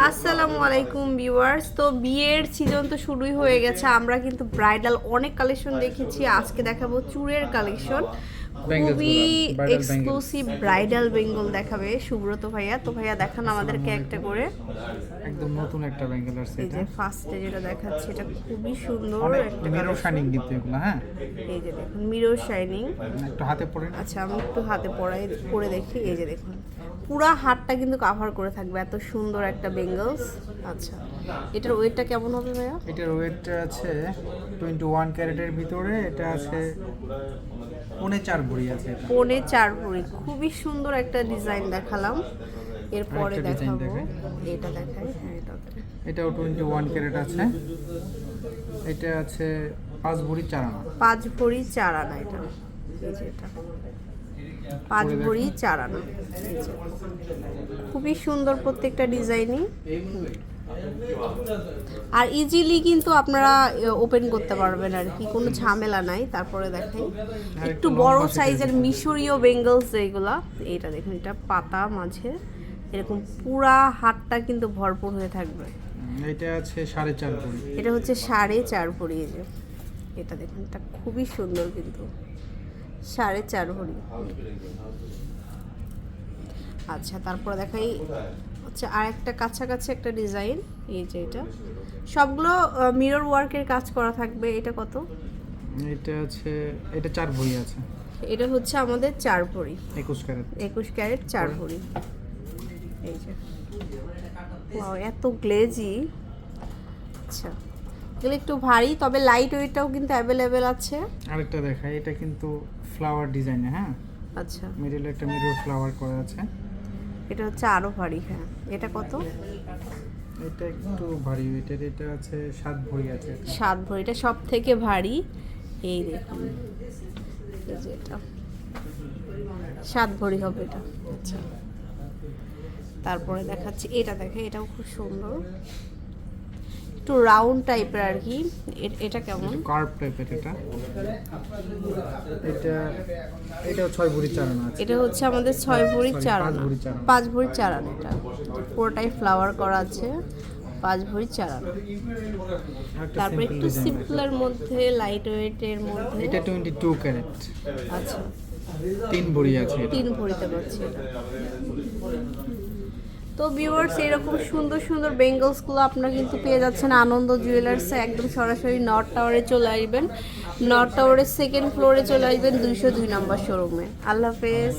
আসসালামু আলাইকুম ভিউয়ার্স। তো বিয়ের সিজন তো শুরুই হয়ে গেছে। আমরা কিন্তু ব্রাইডাল অনেক কালেকশন দেখেছি। আজকে দেখাবো চুড়ের কালেকশন খুবই এক্সক্লুসিভ ব্রাইডাল বেঙ্গল দেখাবে সুব্রত ভাইয়া। তো ভাইয়া দেখান আমাদেরকে একটা করে। একদম নতুন একটা ব্যাঙ্গেল আসছে এই এটা যে ফার্স্টে যেটা দেখাচ্ছে এটা খুবই সুন্দর একটা মিরর শাইনিং কিন্তু এগুলো হ্যাঁ? এই যে দেখুন মিরর শাইনিং একটু হাতে পড়ে আচ্ছা আমি একটু হাতে পড়াই পরে দেখি। এই যে দেখুন পুরা হাতটা কিন্তু কাভার করে থাকবে এত সুন্দর একটা বেঙ্গলস আচ্ছা এটার ওয়েটটা কেমন হবে ভাইয়া? এটার ওয়েট আছে টোয়েন্টি ওয়ান ক্যারেটের ভিতরে এটা আছে পৌনে চার ভরি আছে পনে চার ভরি। খুবই সুন্দর একটা ডিজাইন দেখালাম। এরপরে দেখাবো। এটা দেখাই হ্যাঁ এটা। এটাও টোয়েন্টি ওয়ান ক্যারেট আছে। এটা আছে পাঁচ ভরি চার আনা। পাঁচ ভরি চার আনা এটা। এই যে এটা। পাঁচ ভরি চার আনা। খুবই সুন্দর প্রত্যেকটা ডিজাইনই আর ইজিলি কিন্তু আপনারা ওপেন করতে পারবেন আর কি। কোনো ঝামেলা নাই তারপরে দেখেন। একটু বড় সাইজের মিশরীয় বেঙ্গলস যেগুলা এইটা দেখুন এটা পাতা মাঝে। এরকম পুরা হাতটা কিন্তু ভরপুর হয়ে থাকবে। এটা আছে সাড়ে চার এটা হচ্ছে সাড়ে চার ভরি এই যে। এটা দেখুন এটা খুবই সুন্দর কিন্তু। সাড়ে চার ভরি আচ্ছা তারপরে দেখাই হচ্ছে আর একটা কাছাকাছি একটা ডিজাইন এই যে এটা। সবগুলো মিরর ওয়ার্কের কাজ করা থাকবে এটা কত? এটা আছে এটা চার ভরি আছে। এটা হচ্ছে আমাদের চার ভরি। একুশ ক্যারেট। একুশ ক্যারেট চার ভরি। এই যে। এত গ্লেজি আচ্ছা। এগুলো একটু ভারী তবে লাইট ওয়েটটাও কিন্তু অ্যাভেলেবেল আছে। আরেকটা দেখাই এটা কিন্তু ফ্লাওয়ার ডিজাইনে হ্যাঁ? আচ্ছা। মিডিলে একটা মিরর ফ্লাওয়ার করা আছে। এটা হচ্ছে আরও ভারী হ্যাঁ। এটা কত? এটা একটু ভারী এটা এটা আছে সাত ভরি আছে সাত ভরিটা সব থেকে ভারী। এই দেখুন এই যে এটা। সাত ভরি হবে এটা। আচ্ছা। তারপরে দেখাচ্ছি এটা দেখে এটাও খুব সুন্দর। একটু রাউন্ড টাইপের আর কি। এটা কেমন? কার্ভ টাইপের এটা। এটা এটাও ছয় ভরি চারানা আছে। এটা হচ্ছে আমাদের ছয় ভরি Sorry, চার পাঁচ আনা ভরি চার পাঁচ ভরি চার আনা এটা। পুরোটাই ফ্লাওয়ার করা আছে। পাঁচ ভরি চার আনা একটা তারপরে একটু সিম্পলের মধ্যে লাইট ওয়েটের মধ্যে। এটা টোয়েন্টি টু ক্যারেট আচ্ছা। তিন ভরি আছে তিন ভরিতে পাচ্ছি এটা। তো ভিউয়ার্স এরকম সুন্দর সুন্দর বেঙ্গলসগুলো আপনারা কিন্তু পেয়ে যাচ্ছেন। আনন্দ জুয়েলার্সে একদম সরাসরি নর্থ টাওয়ারে চলে আসবেন। নর্থ টাওয়ারের সেকেন্ড ফ্লোরে চলে আসবেন দুইশো দুই নম্বর শোরুমে আল্লাহ হাফেজ।